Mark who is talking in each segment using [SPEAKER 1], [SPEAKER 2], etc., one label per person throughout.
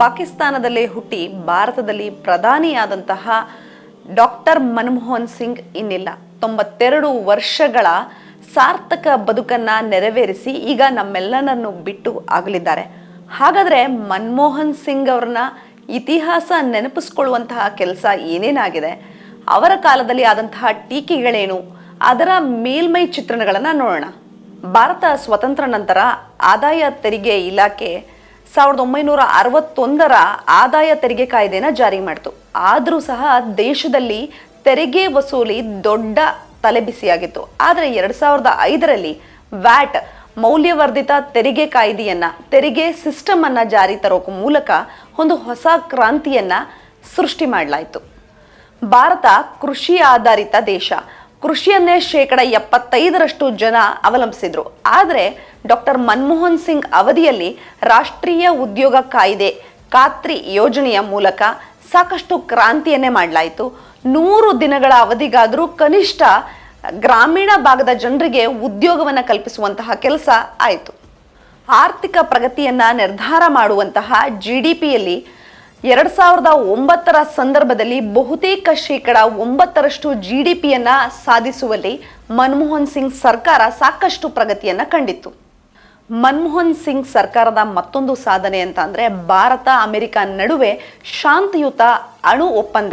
[SPEAKER 1] ಪಾಕಿಸ್ತಾನದಲ್ಲೇ ಹುಟ್ಟಿ ಭಾರತದಲ್ಲಿ ಪ್ರಧಾನಿಯಾದಂತಹ ಡಾಕ್ಟರ್ ಮನಮೋಹನ್ ಸಿಂಗ್ ಇನ್ನಿಲ್ಲ. ತೊಂಬತ್ತೆರಡು ವರ್ಷಗಳ ಸಾರ್ಥಕ ಬದುಕನ್ನ ನೆರವೇರಿಸಿ ಈಗ ನಮ್ಮೆಲ್ಲರನ್ನು ಬಿಟ್ಟು ಆಗಲಿದ್ದಾರೆ. ಹಾಗಾದ್ರೆ ಮನಮೋಹನ್ ಸಿಂಗ್ ಅವ್ರನ್ನ ಇತಿಹಾಸ ನೆನಪಿಸ್ಕೊಳ್ಳುವಂತಹ ಕೆಲಸ ಏನೇನಾಗಿದೆ? ಅವರ ಕಾಲದಲ್ಲಿ ಆದಂತಹ ಟೀಕೆಗಳೇನು? ಅದರ ಮೇಲ್ಮೈ ಚಿತ್ರಣಗಳನ್ನು ನೋಡೋಣ. ಭಾರತ ಸ್ವತಂತ್ರ ನಂತರ ಆದಾಯ ತೆರಿಗೆ ಇಲಾಖೆ ಸಾವಿರದ ಒಂಬೈನೂರ ಅರವತ್ತೊಂದರ ಆದಾಯ ತೆರಿಗೆ ಕಾಯ್ದೆನ ಜಾರಿ ಮಾಡಿತು. ಆದರೂ ಸಹ ದೇಶದಲ್ಲಿ ತೆರಿಗೆ ವಸೂಲಿ ದೊಡ್ಡ ತಲೆಬಿಸಿಯಾಗಿತ್ತು. ಆದರೆ ಎರಡು ಸಾವಿರದ ಐದರಲ್ಲಿ ವ್ಯಾಟ್ ಮೌಲ್ಯವರ್ಧಿತ ತೆರಿಗೆ ಕಾಯ್ದೆಯನ್ನ, ತೆರಿಗೆ ಸಿಸ್ಟಮ್ ಅನ್ನ ಜಾರಿ ತರೋಕ ಮೂಲಕ ಒಂದು ಹೊಸ ಕ್ರಾಂತಿಯನ್ನ ಸೃಷ್ಟಿ ಮಾಡಲಾಯಿತು. ಭಾರತ ಕೃಷಿ ಆಧಾರಿತ ದೇಶ. ಕೃಷಿಯನ್ನೇ ಶೇಕಡ ಎಪ್ಪತ್ತೈದರಷ್ಟು ಜನ ಅವಲಂಬಿಸಿದ್ರು. ಆದರೆ ಡಾಕ್ಟರ್ ಮನಮೋಹನ್ ಸಿಂಗ್ ಅವಧಿಯಲ್ಲಿ ರಾಷ್ಟ್ರೀಯ ಉದ್ಯೋಗ ಕಾಯ್ದೆ, ಖಾತ್ರಿ ಯೋಜನೆಯ ಮೂಲಕ ಸಾಕಷ್ಟು ಕ್ರಾಂತಿಯನ್ನೇ ಮಾಡಲಾಯಿತು. ನೂರು ದಿನಗಳ ಅವಧಿಗಾದರೂ ಕನಿಷ್ಠ ಗ್ರಾಮೀಣ ಭಾಗದ ಜನರಿಗೆ ಉದ್ಯೋಗವನ್ನು ಕಲ್ಪಿಸುವಂತಹ ಕೆಲಸ ಆಯಿತು. ಆರ್ಥಿಕ ಪ್ರಗತಿಯನ್ನ ನಿರ್ಧಾರ ಮಾಡುವಂತಹ ಜಿ ಡಿ ಪಿಯಲ್ಲಿ ಎರಡು ಸಾವಿರದ ಒಂಬತ್ತರ ಸಂದರ್ಭದಲ್ಲಿ ಬಹುತೇಕ ಶೇಕಡ ಒಂಬತ್ತರಷ್ಟು ಜಿ ಡಿ ಪಿಯನ್ನು ಸಾಧಿಸುವಲ್ಲಿ ಮನಮೋಹನ್ ಸಿಂಗ್ ಸರ್ಕಾರ ಸಾಕಷ್ಟು ಪ್ರಗತಿಯನ್ನ ಕಂಡಿತ್ತು. ಮನಮೋಹನ್ ಸಿಂಗ್ ಸರ್ಕಾರದ ಮತ್ತೊಂದು ಸಾಧನೆ ಅಂತ ಅಂದರೆ ಭಾರತ ಅಮೆರಿಕ ನಡುವೆ ಶಾಂತಿಯುತ ಅಣು ಒಪ್ಪಂದ.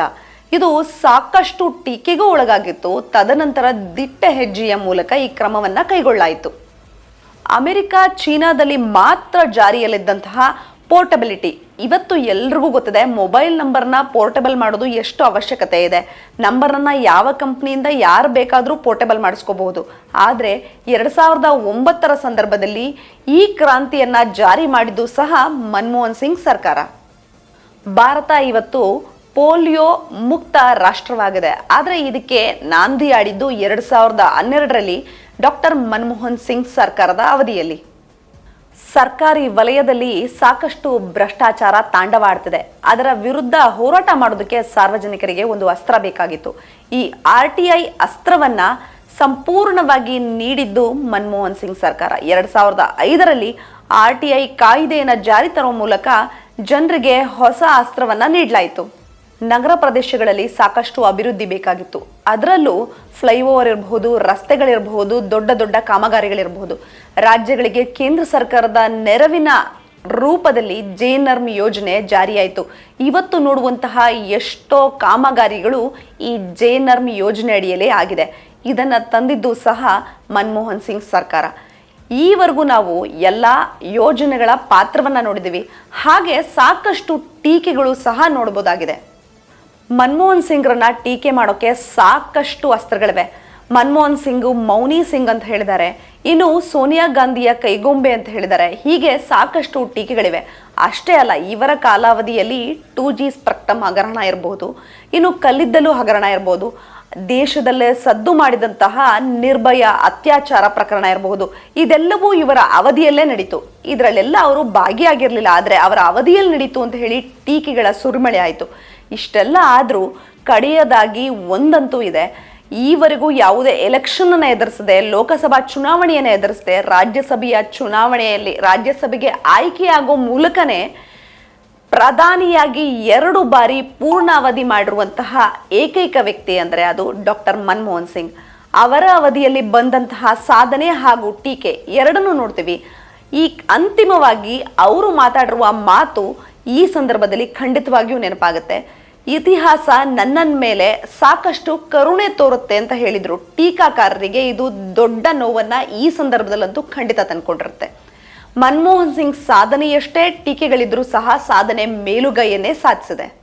[SPEAKER 1] ಇದು ಸಾಕಷ್ಟು ಟೀಕೆಗೂ ಒಳಗಾಗಿತ್ತು. ತದನಂತರ ದಿಟ್ಟ ಹೆಜ್ಜೆಯ ಮೂಲಕ ಈ ಕ್ರಮವನ್ನ ಕೈಗೊಳ್ಳಾಯಿತು. ಅಮೆರಿಕ ಚೀನಾದಲ್ಲಿ ಮಾತ್ರ ಜಾರಿಯಲ್ಲಿದ್ದಂತಹ ಪೋರ್ಟಬಿಲಿಟಿ ಇವತ್ತು ಎಲ್ರಿಗೂ ಗೊತ್ತಿದೆ, ಮೊಬೈಲ್ ನಂಬರ್ನ ಪೋರ್ಟಬಲ್ ಮಾಡೋದು ಎಷ್ಟು ಅವಶ್ಯಕತೆ ಇದೆ. ನಂಬರನ್ನು ಯಾವ ಕಂಪ್ನಿಯಿಂದ ಯಾರು ಬೇಕಾದರೂ ಪೋರ್ಟಬಲ್ ಮಾಡಿಸ್ಕೋಬಹುದು. ಆದರೆ, ಎರಡು ಸಾವಿರದ ಒಂಬತ್ತರ ಸಂದರ್ಭದಲ್ಲಿ ಈ ಕ್ರಾಂತಿಯನ್ನು ಜಾರಿ ಮಾಡಿದ್ದು ಸಹ ಮನಮೋಹನ್ ಸಿಂಗ್ ಸರ್ಕಾರ. ಭಾರತ ಇವತ್ತು ಪೋಲಿಯೋ ಮುಕ್ತ ರಾಷ್ಟ್ರವಾಗಿದೆ. ಆದರೆ ಇದಕ್ಕೆ ನಾಂದಿ ಆಡಿದ್ದು ಎರಡು ಸಾವಿರದ ಹನ್ನೆರಡರಲ್ಲಿ ಡಾಕ್ಟರ್ ಮನಮೋಹನ್ ಸಿಂಗ್ ಸರ್ಕಾರದ ಅವಧಿಯಲ್ಲಿ. ಸರ್ಕಾರಿ ವಲಯದಲ್ಲಿ ಸಾಕಷ್ಟು ಭ್ರಷ್ಟಾಚಾರ ತಾಂಡವಾಡ್ತಿದೆ. ಅದರ ವಿರುದ್ಧ ಹೋರಾಟ ಮಾಡೋದಕ್ಕೆ ಸಾರ್ವಜನಿಕರಿಗೆ ಒಂದು ಅಸ್ತ್ರ ಬೇಕಾಗಿತ್ತು. ಈ ಆರ್ ಟಿ ಐ ಅಸ್ತ್ರವನ್ನ ಸಂಪೂರ್ಣವಾಗಿ ನೀಡಿದ್ದು ಮನಮೋಹನ್ ಸಿಂಗ್ ಸರ್ಕಾರ. ಎರಡ್ ಸಾವಿರದ ಐದರಲ್ಲಿ ಆರ್ ಟಿ ಐ ಕಾಯ್ದೆಯನ್ನು ಜಾರಿ ತರುವ ಮೂಲಕ ಜನರಿಗೆ ಹೊಸ ಅಸ್ತ್ರವನ್ನ ನೀಡಲಾಯಿತು. ನಗರ ಪ್ರದೇಶಗಳಲ್ಲಿ ಸಾಕಷ್ಟು ಅಭಿವೃದ್ಧಿ ಬೇಕಾಗಿತ್ತು. ಅದರಲ್ಲೂ ಫ್ಲೈಓವರ್ ಇರಬಹುದು, ರಸ್ತೆಗಳಿರಬಹುದು, ದೊಡ್ಡ ದೊಡ್ಡ ಕಾಮಗಾರಿಗಳಿರಬಹುದು. ರಾಜ್ಯಗಳಿಗೆ ಕೇಂದ್ರ ಸರ್ಕಾರದ ನೆರವಿನ ರೂಪದಲ್ಲಿ ಜೇನರ್ಮ್ ಯೋಜನೆ ಜಾರಿಯಾಯಿತು. ಇವತ್ತು ನೋಡುವಂತಹ ಎಷ್ಟೋ ಕಾಮಗಾರಿಗಳು ಈ ಜೇನರ್ಮ್ ಯೋಜನೆ ಅಡಿಯಲ್ಲೇ ಆಗಿದೆ. ಇದನ್ನು ತಂದಿದ್ದು ಸಹ ಮನಮೋಹನ್ ಸಿಂಗ್ ಸರ್ಕಾರ. ಈವರೆಗೂ ನಾವು ಎಲ್ಲ ಯೋಜನೆಗಳ ಪಾತ್ರವನ್ನು ನೋಡಿದ್ದೀವಿ. ಹಾಗೆ ಸಾಕಷ್ಟು ಟೀಕೆಗಳು ಸಹ ನೋಡ್ಬೋದಾಗಿದೆ. ಮನಮೋಹನ್ ಸಿಂಗ್ರನ್ನ ಟೀಕೆ ಮಾಡೋಕೆ ಸಾಕಷ್ಟು ಅಸ್ತ್ರಗಳಿವೆ. ಮನಮೋಹನ್ ಸಿಂಗ್, ಮೌನಿ ಸಿಂಗ್ ಅಂತ ಹೇಳಿದ್ದಾರೆ. ಇನ್ನು ಸೋನಿಯಾ ಗಾಂಧಿಯ ಕೈಗೊಂಬೆ ಅಂತ ಹೇಳಿದ್ದಾರೆ. ಹೀಗೆ ಸಾಕಷ್ಟು ಟೀಕೆಗಳಿವೆ. ಅಷ್ಟೇ ಅಲ್ಲ, ಇವರ ಕಾಲಾವಧಿಯಲ್ಲಿ ಟೂ ಜಿ ಸ್ಪ್ರಕ್ಟಮ್ ಹಗರಣ ಇರಬಹುದು. ಇನ್ನು ಕಲ್ಲಿದ್ದಲು ಹಗರಣ ಇರಬಹುದು. ದೇಶದಲ್ಲೇ ಸದ್ದು ಮಾಡಿದಂತಹ ನಿರ್ಭಯ ಅತ್ಯಾಚಾರ ಪ್ರಕರಣ ಇರಬಹುದು. ಇದೆಲ್ಲವೂ ಇವರ ಅವಧಿಯಲ್ಲೇ ನಡೀತು. ಇದರಲ್ಲೆಲ್ಲ ಅವರು ಭಾಗಿಯಾಗಿರಲಿಲ್ಲ, ಆದರೆ ಅವರ ಅವಧಿಯಲ್ಲಿ ನಡೀತು ಅಂತ ಹೇಳಿ ಟೀಕೆಗಳ ಸುರಿಮಳೆ ಆಯಿತು. ಇಷ್ಟೆಲ್ಲ ಆದರೂ ಕಡೆಯದಾಗಿ ಒಂದಂತೂ ಇದೆ. ಈವರೆಗೂ ಯಾವುದೇ ಎಲೆಕ್ಷನನ್ನು ಎದುರಿಸದೆ, ಲೋಕಸಭಾ ಚುನಾವಣೆಯನ್ನು ಎದುರಿಸದೆ, ರಾಜ್ಯಸಭೆಯ ಚುನಾವಣೆಯಲ್ಲಿ ರಾಜ್ಯಸಭೆಗೆ ಆಯ್ಕೆಯಾಗೋ ಮೂಲಕನೇ ಪ್ರಧಾನಿಯಾಗಿ ಎರಡು ಬಾರಿ ಪೂರ್ಣಾವಧಿ ಮಾಡಿರುವಂತಹ ಏಕೈಕ ವ್ಯಕ್ತಿ ಅಂದರೆ ಅದು ಡಾಕ್ಟರ್ ಮನಮೋಹನ್ ಸಿಂಗ್. ಅವರ ಅವಧಿಯಲ್ಲಿ ಬಂದಂತಹ ಸಾಧನೆ ಹಾಗೂ ಟೀಕೆ ಎರಡನ್ನೂ ನೋಡ್ತೀವಿ. ಈ ಅಂತಿಮವಾಗಿ ಅವರು ಮಾತಾಡಿರುವ ಮಾತು ಈ ಸಂದರ್ಭದಲ್ಲಿ ಖಂಡಿತವಾಗಿಯೂ ನೆನಪಾಗುತ್ತೆ. ಇತಿಹಾಸ ನನ್ನನ್ ಮೇಲೆ ಸಾಕಷ್ಟು ಕರುಣೆ ತೋರುತ್ತೆ ಅಂತ ಹೇಳಿದ್ರು. ಟೀಕಾಕಾರರಿಗೆ ಇದು ದೊಡ್ಡ ನೋವನ್ನ ಈ ಸಂದರ್ಭದಲ್ಲಂತೂ ಖಂಡಿತ ತಂದ್ಕೊಂಡಿರುತ್ತೆ. ಮನಮೋಹನ್ ಸಿಂಗ್ ಸಾಧನೆಯಷ್ಟೇ ಟೀಕೆಗಳಿದ್ರೂ ಸಹ ಸಾಧನೆ ಮೇಲುಗೈಯನ್ನೇ ಸಾಧಿಸಿದೆ.